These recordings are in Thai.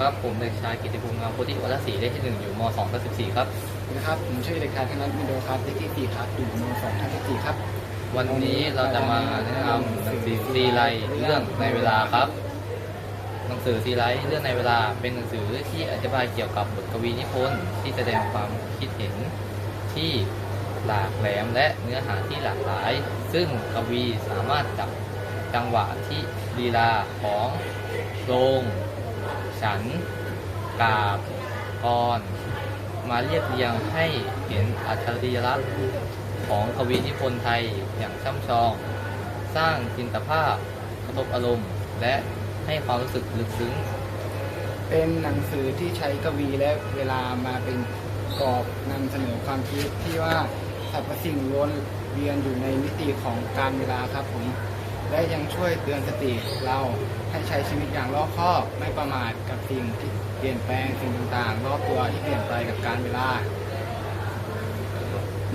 ครับผมเด็กชายกิติภูมิงามโพธิวัฒนศรีเลขที่หนึ่งอยู่ม2ทับ14ครับนะครับผมชื่อเด็กชายธนัทมิโดครับเลขที่สี่ครับอยู่มสองทับสี่ครับ วันนี้เราจะมาแนะนำหนังสือซีไรเรื่องในเวลาครับ หนังสือซีไรเรื่องในเวลาเป็นหนังสือที่อธิบายเกี่ยวกับบทกวีนิพนธ์ที่แสดงความคิดเห็นที่หลากแหลมและเนื้อหาที่หลากหลาย ซึ่งกวีสามารถจับจังหวะที่ลีลาของโรง ฉันกาบกรมาเรียบเรียงให้เห็นอัจฉริยลักษณ์ของกวีนิพนธ์ไทยอย่างช่ำชอง สร้างจินตภาพกระทบอารมณ์ และให้ความรู้สึกลึกซึ้ง เป็นหนังสือที่ใช้กวีและเวลามาเป็นกรอบนำเสนอความคิดที่ว่าสรรพสิ่งล้วนเวียนอยู่ในมิติของการเวลาครับผม และยังช่วยเตือนสติเราให้ใช้ชีวิตอย่างรอบคอบไม่ประมาทกับสิ่งที่เปลี่ยนแปลงสิ่งต่างๆ รอบตัวที่เปลี่ยนไปกับการเวลา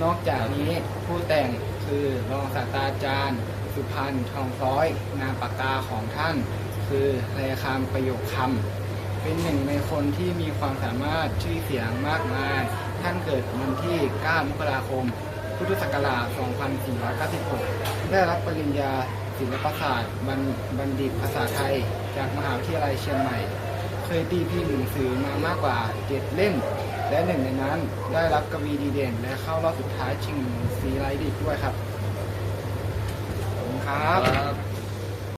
นอกจากนี้ผู้แต่งคือรองศาสตราจารย์ สุพันธ์ทองฟ้อย นามปากกาของท่าน คือแพรคำประโยคคำเป็นหนึ่งในคนที่มีความสามารถชื่อเสียงมากมาย ท่านเกิดวันที่ 9 มกราคม พุทธศักราช 2496 ได้รับปริญญา ศิลปศาสตร์บัณบัณฑิตภาษาไทย จากมหาวิทยาลัยเชียงใหม่ เคยตีพิมพ์หนังสือมามากกว่าเจ็ดเล่ม และหนึ่งในนั้นได้รับกวีดีเด่น และเข้ารอบสุดท้ายชิงซีไรดิกด้วยครับ ขอบคุณครับ